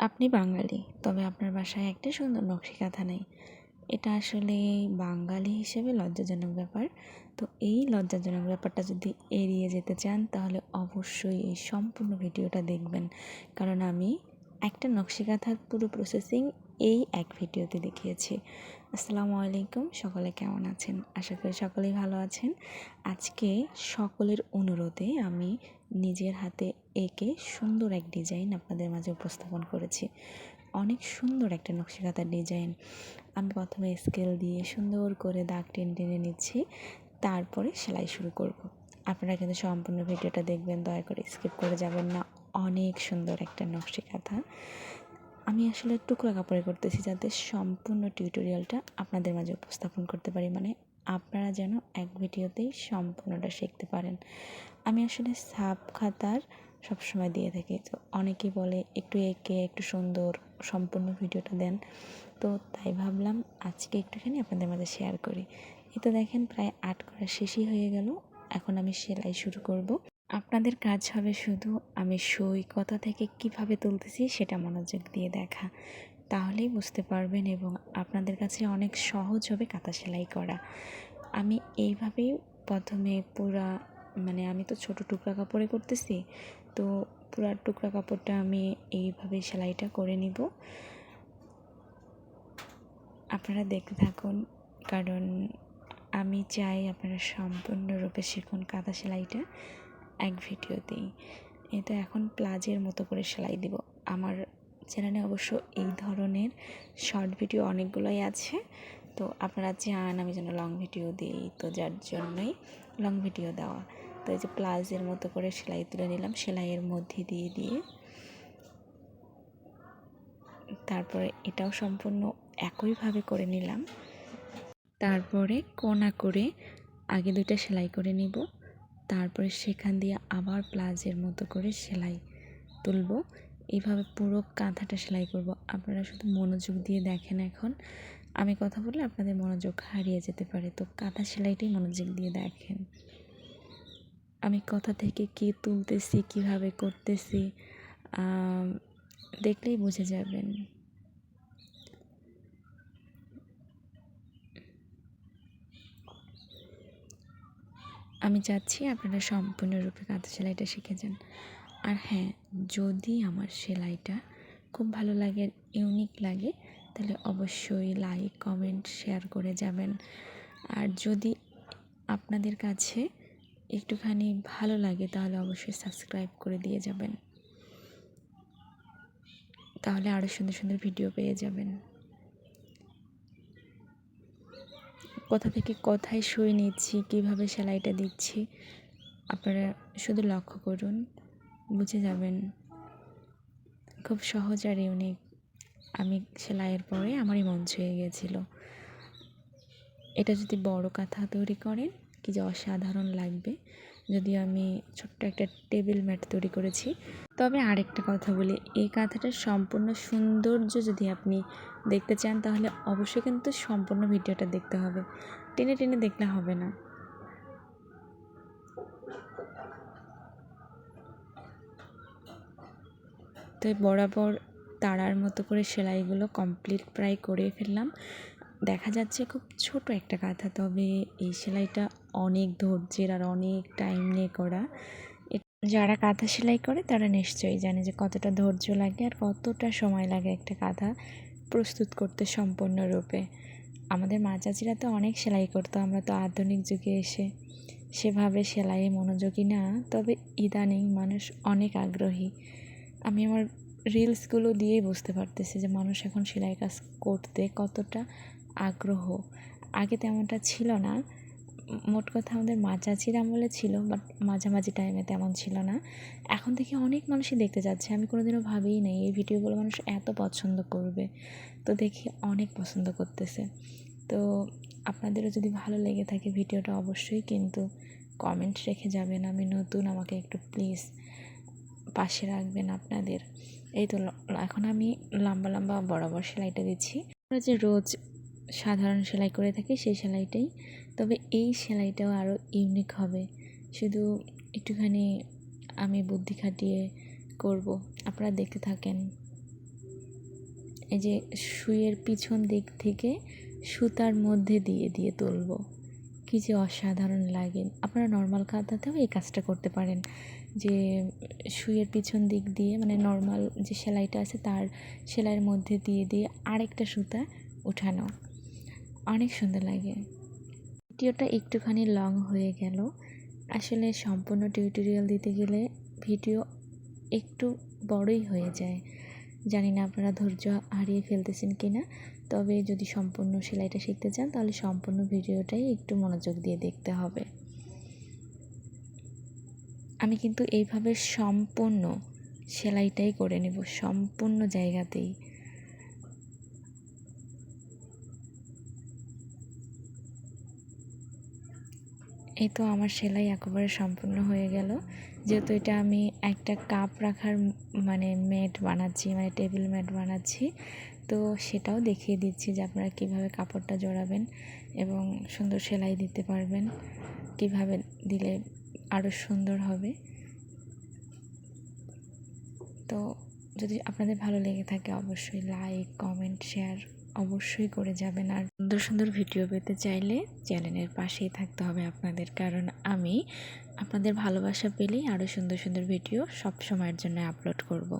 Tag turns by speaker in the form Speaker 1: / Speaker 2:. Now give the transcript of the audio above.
Speaker 1: আপনি বাঙালি, তবে আপনার বাসায় একটা সুন্দর নকশিকাঁথা নেই। এটা আসলে বাঙালি হিসেবে লজ্জাজনক ব্যাপার। তো এই লজ্জাজনক ব্যাপারটা যদি এড়িয়ে যেতে চান, তাহলে অবশ্যই এই সম্পূর্ণ ভিডিওটা দেখবেন। কারণ আমি একটা নকশি কাঁথার পুরো প্রসেসিং এই এক ভিডিওতে দেখিয়েছি। আসসালামু আলাইকুম, সকলে কেমন আছেন? আশা করি সকলেই ভালো আছেন। আজকে সকলের অনুরোধে আমি নিজের হাতে এঁকে সুন্দর এক ডিজাইন আপনাদের মাঝে উপস্থাপন করেছি। অনেক সুন্দর একটা নকশিকাতার ডিজাইন। আমি প্রথমে স্কেল দিয়ে সুন্দর করে দাগ টেনে টেনে নিচ্ছি, তারপরে সেলাই শুরু করব। আপনারা কিন্তু সম্পূর্ণ ভিডিওটা দেখবেন, দয়া করে স্কিপ করে যাবেন না। অনেক সুন্দর একটা নকশি কাঁথা আমি আসলে টুকরা কাপড়ে করতেছি যাতে সম্পূর্ণ টিউটোরিয়ালটা আপনাদের মাঝে উপস্থাপন করতে পারি। মানে আপনারা যেন এক ভিডিওতেই সম্পূর্ণটা শিখতে পারেন। আমি আসলে সাপ খাতার সবসময় দিয়ে থাকি। তো অনেকেই বলে, একটু এঁকে, একটু সুন্দর, সম্পূর্ণ ভিডিওটা দেন। তো তাই ভাবলাম আজকে একটুখানি আপনাদের মাঝে শেয়ার করি। এই তো দেখেন, প্রায় আট করা শেষই হয়ে গেল। এখন আমি সেলাই শুরু করব। আপনাদের কাজ হবে শুধু আমি সই কথা থেকে কীভাবে তুলতেছি সেটা মনোযোগ দিয়ে দেখা। তাহলেই বুঝতে পারবেন এবং আপনাদের কাছে অনেক সহজ হবে কাঁথা সেলাই করা। আমি এইভাবেই প্রথমে পুরা মানে আমি তো ছোট টুকরা কাপড়ে করতেছি, তো পুরা টুকরা কাপড়টা আমি এইভাবে সেলাইটা করে নিব। আপনারা দেখতে থাকুন, কারণ আমি চাই আপনারা সম্পূর্ণরূপে শিখুন কাঁথা সেলাইটা। এক ভিডিওতেই এটা এখন প্লাজের মতো করে সেলাই দিব। আমার চ্যানেলে অবশ্য এই ধরনের শর্ট ভিডিও অনেকগুলোই আছে। তো আপনারা চান আমি যেন লং ভিডিও দিই, তো যার জন্যই লং ভিডিও দেওয়া। তো এই যে প্লাজের মতো করে সেলাই তুলে নিলাম, সেলাইয়ের মধ্যে দিয়ে দিয়ে। তারপরে এটাও সম্পূর্ণ একইভাবে করে নিলাম। তারপরে কোনা করে আগে দুইটা সেলাই করে নিব। তারপরে সেখান দিয়ে আবার প্লাজের মতো করে সেলাই তুলব। এইভাবে পুরো কাঁথাটা সেলাই করব। আপনারা শুধু মনোযোগ দিয়ে দেখেন এখন। আমি কথা বললে আপনাদের মনোযোগ হারিয়ে যেতে পারে। তো কাঁথা সেলাইটাই মনোযোগ দিয়ে দেখেন। আমি কথা থেকে কি তুলতেছি, কীভাবে করতেছি দেখলেই বুঝে যাবেন। আমি চাচ্ছি আপনারা সম্পূর্ণরূপে কাঁথা সেলাইটা শিখে যান। আর হ্যাঁ যদি আমার সেলাইটা খুব ভালো লাগে ইউনিক লাগে, তাহলে অবশ্যই লাইক কমেন্ট শেয়ার করে যাবেন। আর যদি আপনাদের কাছে একটুখানি ভালো লাগে, তাহলে অবশ্যই সাবস্ক্রাইব করে দিয়ে যাবেন। তাহলে আরও সুন্দর সুন্দর ভিডিও পেয়ে যাবেন। কোথা থেকে কোথায় শুয়ে নিচ্ছি, কীভাবে সেলাইটা দিচ্ছি, আপনারা শুধু লক্ষ্য করুন, বুঝে যাবেন। খুব সহজ আর ইউনিক আমি সেলাইয়ের পরে আমারই মন ছুঁয়ে গেছিল এটা যদি বড় কাঁথা তৈরি করেন, কি যে অসাধারণ লাগবে। যদি আমি ছোট্ট একটা টেবিল ম্যাট তৈরি করেছি। তবে আরেকটা কথা বলি, এই কাঁথাটার সম্পূর্ণ সৌন্দর্য যদি আপনি দেখতে চান, তাহলে অবশ্যই কিন্তু সম্পূর্ণ ভিডিওটা দেখতে হবে। টেনে টেনে দেখলে হবে না। তো বরাবর তারার মতো করে সেলাইগুলো কমপ্লিট প্রায় করে ফেললাম। দেখা যাচ্ছে খুব ছোট একটা কাঁথা তবে এই সেলাইটা অনেক ধৈর্যের আর অনেক টাইম নিয়ে করা। যারা কাঁথা সেলাই করে, তারা নিশ্চয়ই জানে যে কতটা ধৈর্য লাগে আর কতটা সময় লাগে একটা কাঁথা প্রস্তুত করতে সম্পূর্ণরূপে। আমাদের মা চাচিরা তো অনেক সেলাই করতো, আমরা তো আধুনিক যুগে এসে সেভাবে সেলাইয়ে মনোযোগী না, তবে ইদানিং মানুষ অনেক আগ্রহী। আমি আমার রিলসগুলো দিয়েই বুঝতে পারতেছি যে মানুষ এখন সেলাই কাজ করতে কতটা আগ্রহ। আগে তেমনটা ছিল না। মোট কথা আমাদের মা চাচির আমলে ছিল, বাট মাঝামাঝি টাইমে তেমন ছিল না। এখন থেকে অনেক মানুষই দেখতে যাচ্ছে, আমি কোনোদিনও ভাবিই নাই এই ভিডিওগুলো মানুষ এত পছন্দ করবে। তো দেখি অনেক পছন্দ করতেছে। তো আপনাদেরও যদি ভালো লেগে থাকে ভিডিওটা অবশ্যই কিন্তু কমেন্ট রেখে যাবেন। আমি নতুন, আমাকে একটু প্লিজ পাশে রাখবেন আপনাদের। এই তো এখন আমি লম্বা লম্বা, বরাবর সেলাইটা দিচ্ছি। আমরা যে রোজ সাধারণ সেলাই করে থাকি সেই সেলাইটাই। তবে এই সেলাইটাও আরও ইউনিক হবে। শুধু একটুখানি আমি বুদ্ধি খাটিয়ে করব। আপনারা দেখতে থাকেন। এই যে সুইয়ের পিছন দিক থেকে সুতার মধ্যে দিয়ে দিয়ে তুলবো। কী যে অসাধারণ লাগে। আপনারা নর্মাল কাঁথাতেও এই কাজটা করতে পারেন। যে সুইয়ের পিছন দিক দিয়ে মানে নর্মাল যে সেলাইটা আছে তার সেলাইয়ের মধ্যে দিয়ে দিয়ে আরেকটা সুতা উঠানো। অনেক সুন্দর লাগে। ভিডিওটা একটুখানি লং হয়ে গেল। আসলে সম্পূর্ণ টিউটোরিয়াল দিতে গেলে ভিডিও একটু বড়ই হয়ে যায়। জানি না আপনারা ধৈর্য হারিয়ে ফেলতেছেন কি না তবে যদি সম্পূর্ণ সেলাইটা শিখতে চান, তাহলে সম্পূর্ণ ভিডিওটাই একটু মনোযোগ দিয়ে দেখতে হবে। আমি কিন্তু এইভাবে সম্পূর্ণ সেলাইটাই করে নেব, সম্পূর্ণ জায়গাতেই। এই তো আমার সেলাই একেবারে সম্পূর্ণ হয়ে গেল। যেহেতু এটা আমি একটা কাপ রাখার মানে ম্যাট বানাচ্ছি মানে টেবিল ম্যাট বানাচ্ছি, তো সেটাও দেখিয়ে দিচ্ছি যে আপনারা কীভাবে কাপড়টা জড়াবেন এবং সুন্দর সেলাই দিতে পারবেন, কীভাবে দিলে আরও সুন্দর হবে। তো যদি আপনাদের ভালো লেগে থাকে, অবশ্যই লাইক কমেন্ট শেয়ার অবশ্যই করে যাবেন। আর সুন্দর সুন্দর ভিডিও পেতে চাইলে চ্যানেলের পাশেই থাকতে হবে আপনাদের। কারণ আমি আপনাদের ভালোবাসা পেলেই আরও সুন্দর সুন্দর ভিডিও সব সময়ের জন্য আপলোড করব।